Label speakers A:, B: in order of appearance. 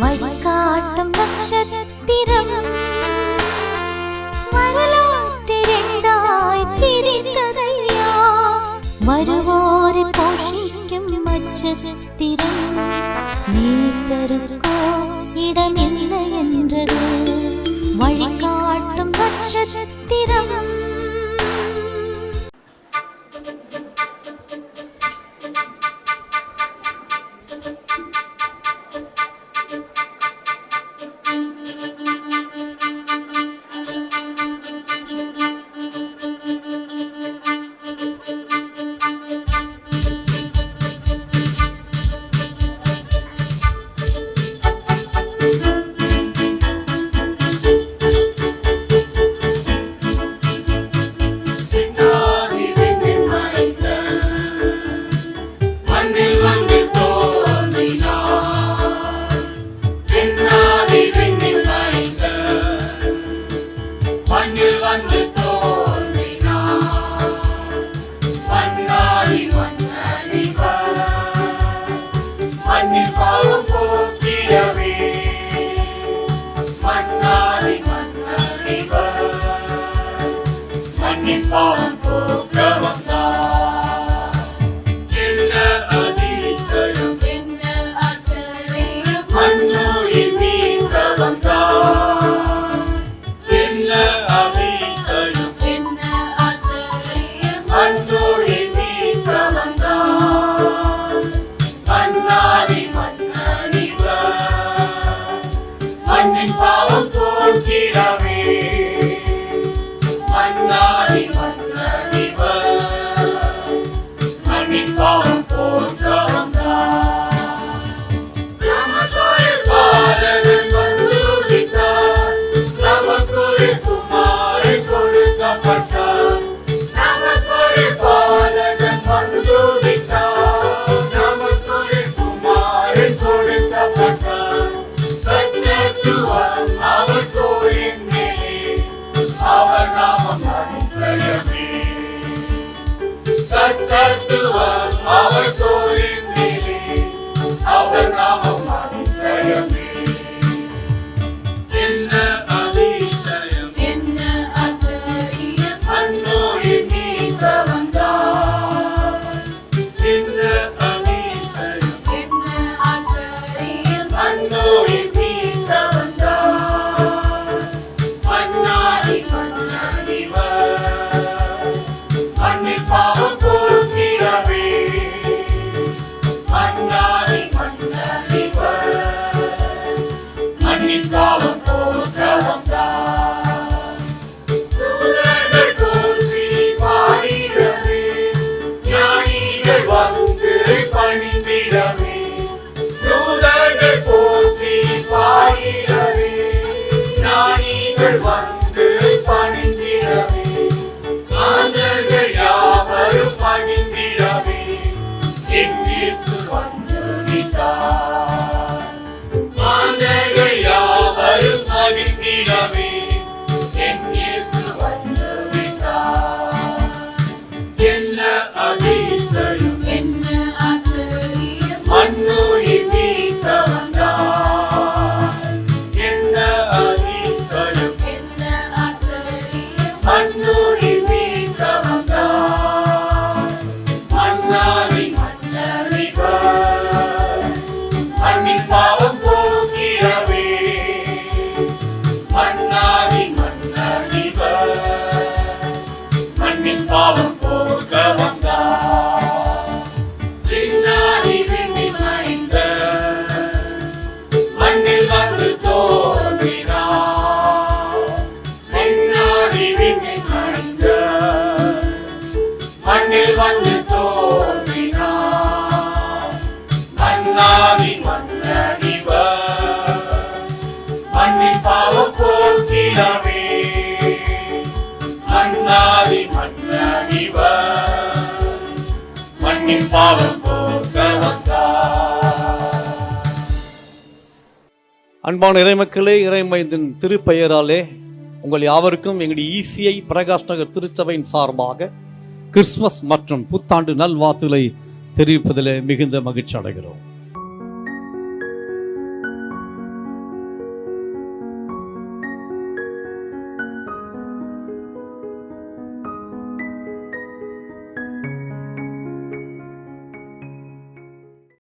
A: വഴികാട്ടം നക്ഷത്രം വരലാറ്റിരണ്ടായി തിരിത്തതയ്യാ വരുവോരെ പോഷിക്കും നക്ഷത്രം നീ സരുക്കോ
B: ഇടമില്ല Tira. abençoe. One. வந்து தோன்றினார். மண்ணின் பாவம் போக்கிடவே. மன்னாதி மன்னடிவர் மண்ணின் பாவம் போக்க
C: அன்பான இறைமக்களே இறைமைந்தின் திருப்பெயராலே உங்கள் யாவருக்கும் எங்களுடைய ஈசிஐ பிரகாஷ் நகர் திருச்சபையின் சார்பாக கிறிஸ்துமஸ் மற்றும் புத்தாண்டு நல்வாழ்த்துக்களை தெரிவிப்பதில் மிகுந்த மகிழ்ச்சி அடைகிறோம்.